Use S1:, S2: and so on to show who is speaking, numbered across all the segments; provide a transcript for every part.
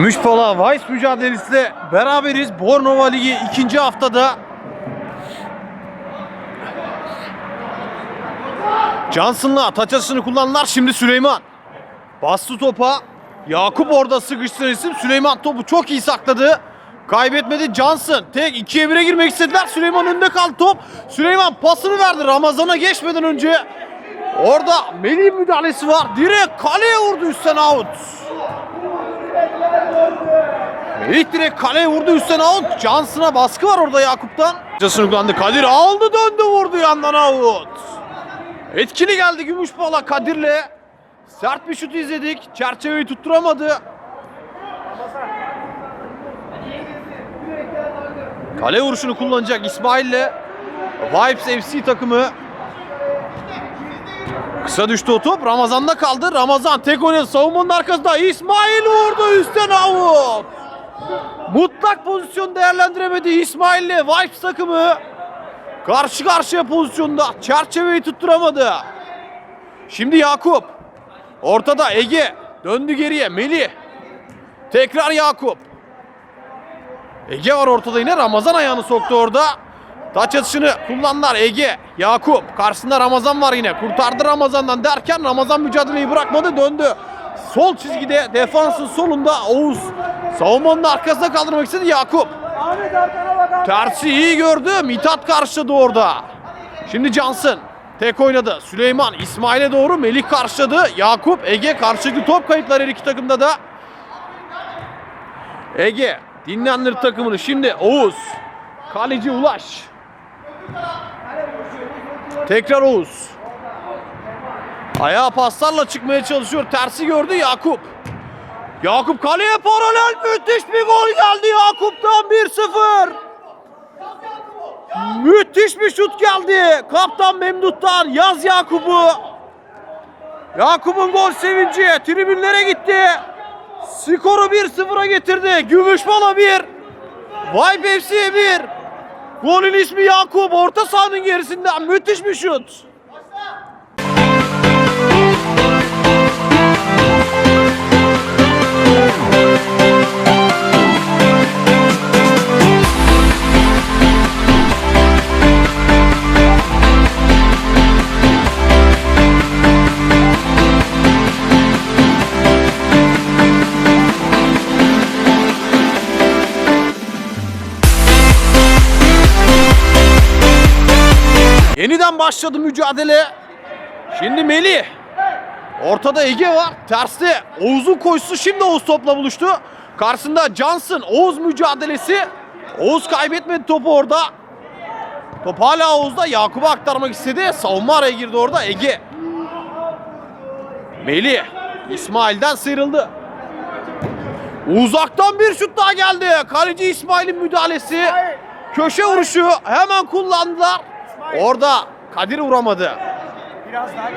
S1: Gümüşpala Vice mücadelesiyle beraberiz. Bornova Ligi ikinci haftada. Johnson'la taç atışını kullandılar. Şimdi Süleyman. Bastı topa. Yakup orada sıkıştıran isim. Süleyman topu çok iyi sakladı. Kaybetmedi Johnson. Tek ikiye bire girmek istediler. Süleyman önünde kaldı top. Süleyman pasını verdi Ramazan'a geçmeden önce. Orada Melih müdahalesi var. Direkt kaleye vurdu üstten out. Melih direkt kaleye vurdu üstten out. Johnson'a baskı var orada Yakup'tan. Casını kullandı. Kadir aldı döndü vurdu yandan out. Etkili geldi Gümüşbala Kadir'le. Sert bir şut izledik. Çerçeveyi tutturamadı. Kale vuruşunu kullanacak İsmail'le. Vibes FC takımı. Kısa düştü o top. Ramazan'da kaldı. Ramazan tek oynadı. Savunmanın arkasında. İsmail vurdu üstten out. Mutlak pozisyon değerlendiremedi İsmail'le Vibes takımı. Karşı karşıya pozisyonda çerçeveyi tutturamadı. Şimdi Yakup. Ortada Ege. Döndü geriye Melih. Tekrar Yakup. Ege var ortada yine. Ramazan ayağını soktu orada. Taç atışını kullandılar Ege. Yakup. Karşısında Ramazan var yine. Kurtardı Ramazan'dan derken Ramazan mücadeleyi bırakmadı. Döndü. Sol çizgide defansın solunda Oğuz. Savunmanın arkasına kaldırmak istedi Yakup.
S2: Ahmet arkana bak Ahmet.
S1: Tersi iyi gördü. Mithat karşıladı orada. Şimdi Cansın. Tek oynadı. Süleyman İsmail'e doğru Melih karşıladı. Yakup Ege karşıladı. Top kayıplar her iki takımda da. Ege dinlendir takımını. Şimdi Oğuz. Kaleci Ulaş. Tekrar Oğuz. Ayağa paslarla çıkmaya çalışıyor. Tersi gördü Yakup. Yakup kaleye paralel müthiş bir gol geldi Yakup'tan 1-0. Müthiş bir şut geldi. Kaptan Memduh'tan yaz Yakup'u. Yakup'un gol sevinci tribünlere gitti. Skoru 1-0'a getirdi. Gümüşbala 1. Vibe FC 1. Golün ismi Yakup. Orta sahanın gerisinden müthiş bir şut. Yeniden başladı mücadele. Şimdi Melih. Ortada Ege var. Terste Oğuz'un koşusu şimdi Oğuz topla buluştu. Karşısında Johnson. Oğuz mücadelesi. Oğuz kaybetmedi topu orada. Top hala Oğuz'da. Yakup'a aktarmak istedi. Savunma araya girdi orada Ege. Melih. İsmail'den sıyrıldı. Uzaktan bir şut daha geldi. Kaleci İsmail'in müdahalesi. Köşe vuruşu hemen kullandılar. Orada Kadir vuramadı.
S2: Biraz daha.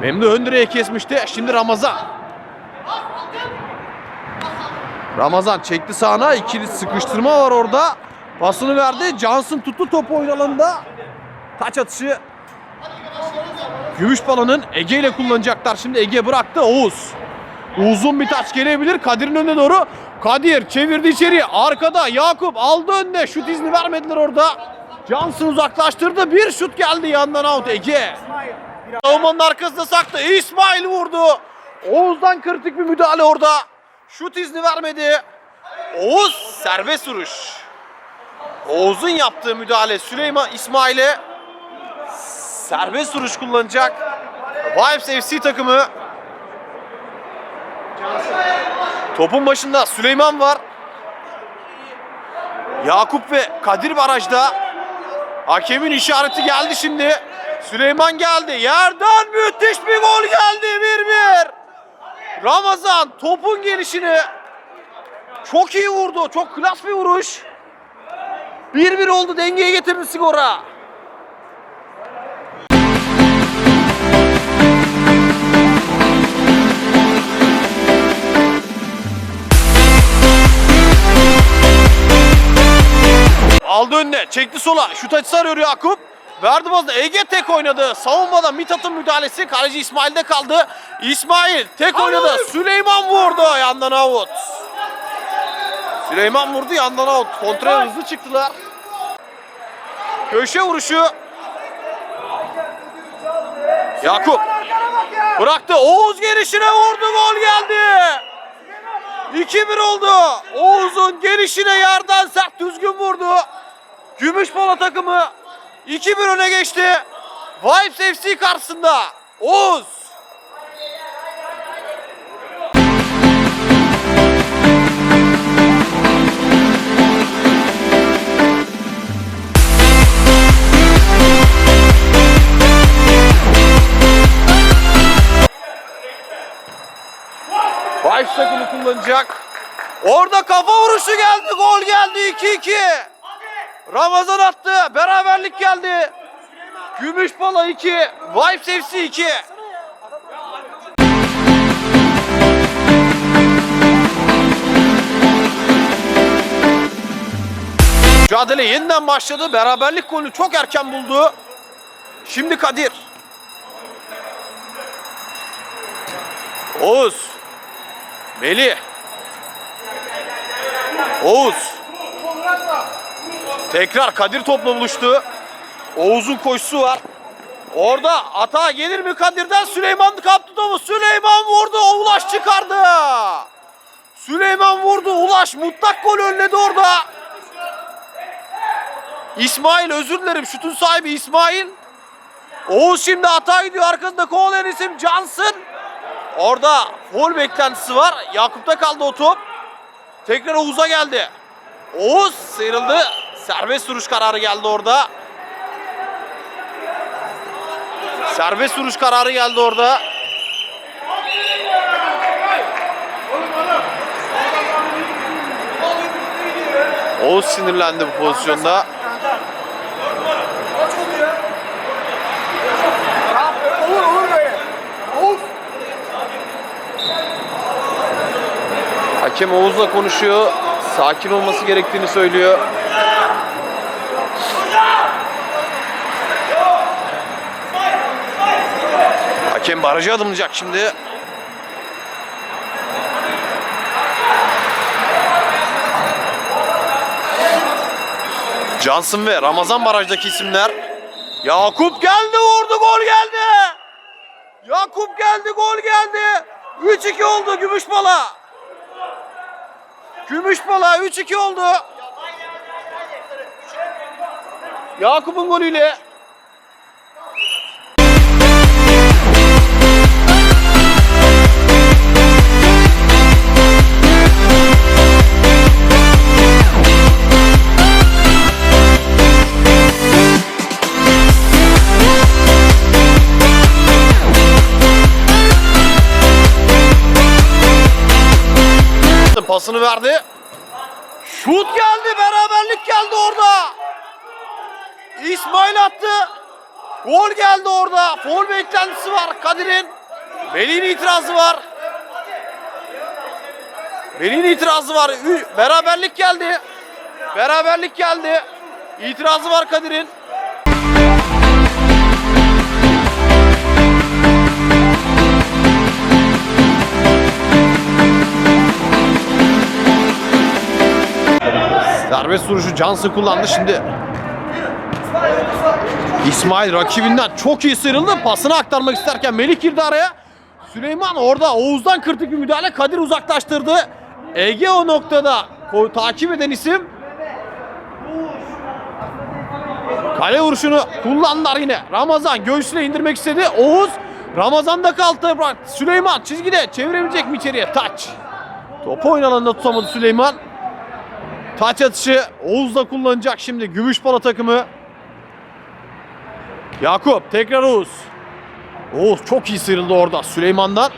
S1: Memdu ön direğe kesmişti. Şimdi Ramazan. Ramazan çekti sağına. İkili sıkıştırma var orada. Pasını verdi. Johnson tuttu topu oyun alanında. Taç atışı. Gümüşbalan'ın Ege ile kullanacaklar. Şimdi Ege bıraktı. Oğuz. Uzun bir taç gelebilir. Kadir'in önüne doğru. Kadir çevirdi içeri. Arkada Yakup aldı önüne. Şut izni vermediler orada. Johnson uzaklaştırdı. Bir şut geldi yandan out Ege. Savunmanın arkasında saklı. İsmail vurdu. Oğuz'dan kritik bir müdahale orada. Şut izni vermedi. Oğuz serbest vuruş. Oğuz'un yaptığı müdahale Süleyman İsmail'e serbest vuruş kullanacak. Vibes FC takımı. Topun başında Süleyman var. Yakup ve Kadir barajda. Hakemin işareti geldi şimdi. Süleyman geldi. Yerden müthiş bir gol geldi. 1-1. Ramazan topun gelişini çok iyi vurdu. Çok klas bir vuruş. 1-1 oldu. Dengeye getirdi skora. Aldı önüne, çekti sola. Şut açısı arıyor Yakup. Verdi bazı Ege tek oynadı. Savunmada Mithat'ın müdahalesi. Kaleci İsmail'de kaldı. İsmail tek oynadı. Süleyman vurdu. Yandan avut. Süleyman vurdu yandan out. Kontraya hızlı çıktılar. Köşe vuruşu. Yakup bıraktı. Oğuz gelişine vurdu. Gol geldi. 2-1 oldu. Oğuz'un gelişine yerden sert düzgün vurdu. Gümüşbola takımı 2-1 öne geçti. Vibes FC karşısında. Oğuz. Vibes takımı kullanacak. Orada kafa vuruşu geldi. Gol geldi 2-2. Ramazan attı. Beraberlik geldi. Gümüşpala 2. Vibes FC 2. Mücadele yeniden başladı. Beraberlik golünü çok erken buldu. Şimdi Kadir. Oğuz. Melih. Oğuz. Tekrar Kadir topla buluştu. Oğuz'un koşusu var. Orada atağa gelir mi Kadir'den Süleyman kaptı topu. Süleyman vurdu. Ulaş çıkardı. Süleyman vurdu. Ulaş mutlak gol önledi orada. İsmail özür dilerim. Şutun sahibi İsmail. Oğuz şimdi hata gidiyor. Arkasında kovalayan isim Cansın. Orada gol beklentisi var. Yakup'ta kaldı o top. Tekrar Oğuz'a geldi. Oğuz sıyrıldı. Serbest vuruş kararı geldi orada. Serbest vuruş kararı geldi orada. Oğuz sinirlendi bu pozisyonda. Hakem Oğuz'la konuşuyor. Sakin olması gerektiğini söylüyor. Hakem barajı adımlayacak şimdi. Johnson ve Ramazan barajdaki isimler. Yakup geldi vurdu gol geldi. Yakup geldi gol geldi. 3-2 oldu Gümüşbala. Gümüşbala 3-2 oldu. Yakup'un golüyle verdi. Şut geldi, beraberlik geldi orada. İsmail attı. Gol geldi orada. Foul beklentisi var Kadir'in. Melih'in itirazı var. Melih'in itirazı var. Beraberlik geldi. Beraberlik geldi. İtirazı var Kadir'in. Serbest vuruşu Johnson kullandı şimdi. İsmail rakibinden çok iyi sıyrıldı. Pasını aktarmak isterken Melih girdi araya. Süleyman orada Oğuz'dan kritik bir müdahale. Kadir uzaklaştırdı. Ege o noktada takip eden isim. Kale vuruşunu kullandılar yine. Ramazan göğsüne indirmek istedi. Oğuz Ramazan'da kaldı bıraktı. Süleyman çizgide çevirebilecek mi içeriye? Taç. Topu oyun alanında tutamadı Süleyman. Taç atışı Oğuz da kullanacak şimdi Gümüşpala takımı. Yakup tekrar Oğuz. Oğuz çok iyi sıyrıldı orada Süleyman'dan.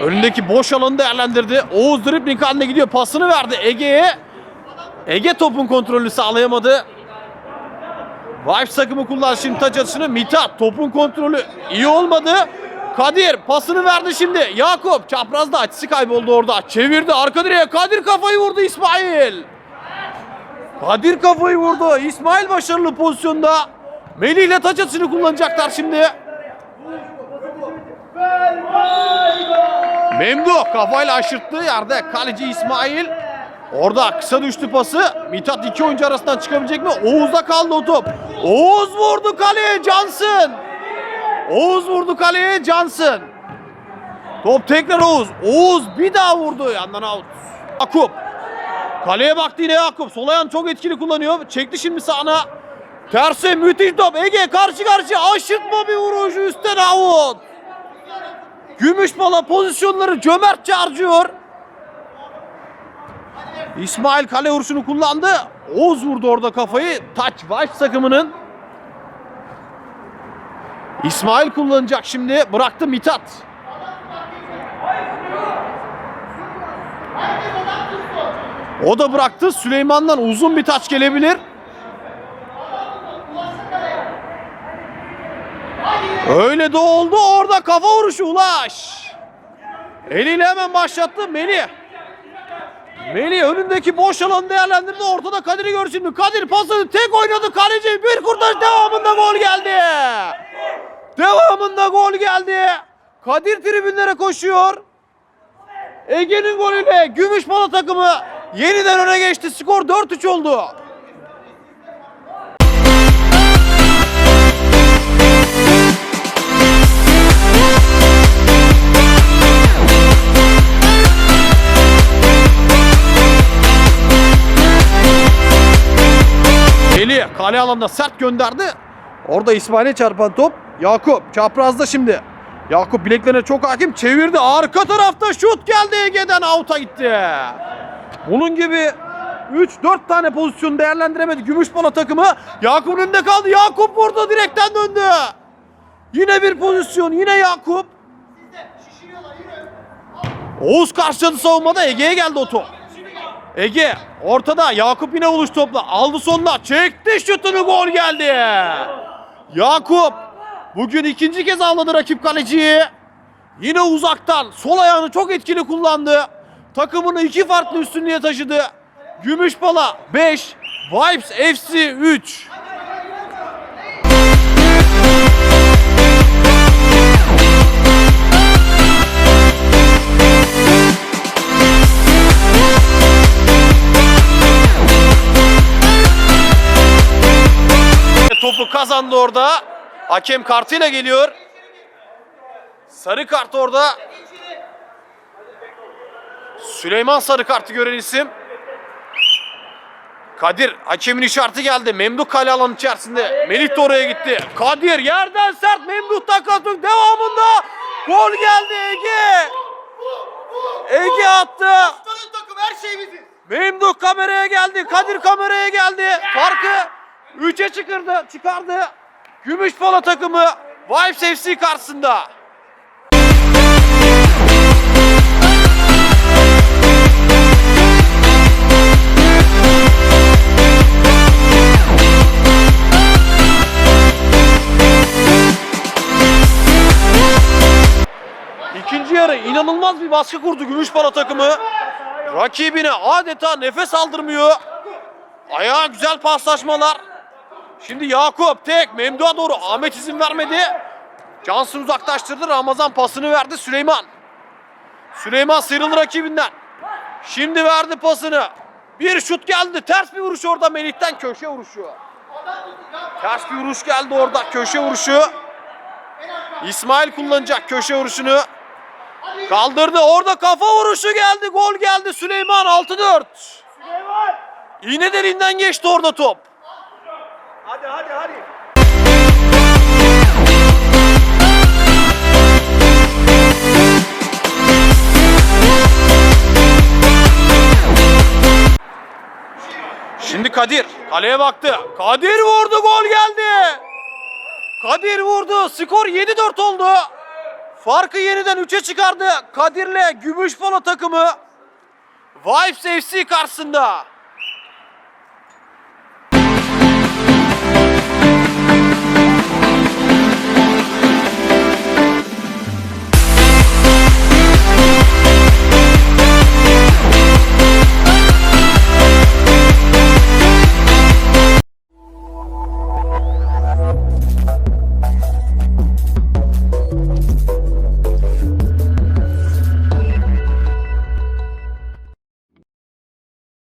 S1: Önündeki boş alanı değerlendirdi. Oğuz dribbling haline gidiyor. Pasını verdi Ege'ye. Ege topun kontrolünü sağlayamadı. Vibes takımı kullandı şimdi taç atışını. Mithat topun kontrolü iyi olmadı. Kadir pasını verdi şimdi. Yakup çaprazda açısı kayboldu orada. Çevirdi arka direğe. Kadir kafayı vurdu İsmail. Kadir kafayı vurdu. İsmail başarılı pozisyonda. Melih ile taç atışını kullanacaklar şimdi. Memduh kafayla aşırttı yerde kaleci İsmail. Orada kısa düştü pası. Mithat iki oyuncu arasından çıkabilecek mi? Oğuz'da kaldı o top. Oğuz vurdu kaleye Cansın. Oğuz vurdu kaleye Cansın. Top tekrar Oğuz. Oğuz bir daha vurdu. Yandan out. Yakup. Kaleye baktı yine Yakup. Sol ayağını çok etkili kullanıyor. Çekti şimdi sağına. Terse müthiş top. Ege karşı karşıya aşırtma bir vuruş. Üstten out. Gümüşbala pozisyonları cömertçe harcıyor. İsmail kale vuruşunu kullandı. Oğuz vurdu orada kafayı. Taç Vibes takımının. İsmail kullanacak şimdi. Bıraktı Mithat. O da bıraktı. Süleyman'dan uzun bir taç gelebilir. Öyle de oldu. Orada kafa vuruşu Ulaş. Eliyle hemen başlattı Melih. Melih önündeki boş alanı değerlendirdi. Ortada Kadir'i gör şimdi. Kadir pasını tek oynadı. Kaleci bir kurtarış devamında gol geldi. Devamında gol geldi. Kadir tribünlere koşuyor. Ege'nin golüyle Gümüşbala takımı yeniden öne geçti. Skor 4-3 oldu. Eli kale alanına sert gönderdi. Orada İsmail'e çarpan top. Yakup çaprazda şimdi. Yakup bileklerine çok hakim çevirdi. Arka tarafta şut geldi Ege'den out'a gitti. Bunun gibi 3-4 tane pozisyon değerlendiremedi Gümüşbala takımı. Yakup'un önünde kaldı. Yakup vurdu direkten döndü. Yine bir pozisyon. Yine Yakup. Oğuz karşıladı savunmada. Ege'ye geldi o top. Ege ortada Yakup yine uluş topla aldı sonuna çekti şutunu gol geldi. Yakup bugün ikinci kez avladı rakip kaleciyi. Yine uzaktan sol ayağını çok etkili kullandı. Takımını iki farklı üstünlüğe taşıdı. Gümüşbala 5, Vibes FC 3. Topu kazandı orada. Hakem kartıyla geliyor. Sarı kart orada. Süleyman sarı kartı gören isim. Kadir hakemin işareti geldi. Memduh kale alanı içerisinde. Melih de oraya gitti. Kadir yerden sert Memduh takatın devamında gol geldi Ege. Ege attı.
S2: Aslanın takım her şey bizim.
S1: Memduh kameraya geldi. Kadir kameraya geldi. Farkı 3'e çıkardı. Çıkardı. Gümüşpala takımı Vibes FC karşısında. İkinci yarı inanılmaz bir baskı kurdu Gümüşpala takımı. Rakibine adeta nefes aldırmıyor. Ayağa güzel paslaşmalar. Şimdi Yakup tek Memduh'a doğru Ahmet izin vermedi. Cansın uzaklaştırdı. Ramazan pasını verdi Süleyman. Süleyman sıyrıldı rakibinden. Şimdi verdi pasını. Bir şut geldi. Ters bir vuruş orada Melih'ten köşe vuruşu. Ters bir vuruş geldi orada köşe vuruşu. İsmail kullanacak köşe vuruşunu. Kaldırdı. Orada kafa vuruşu geldi. Gol geldi. Süleyman 6-4. İğne deliğinden geçti orada top.
S2: Hadi hadi hadi.
S1: Şimdi Kadir kaleye baktı. Kadir vurdu gol geldi. Kadir vurdu. Skor 7-4 oldu. Farkı yeniden 3'e çıkardı. Kadir'le Gümüşpala takımı Vibes FC karşısında.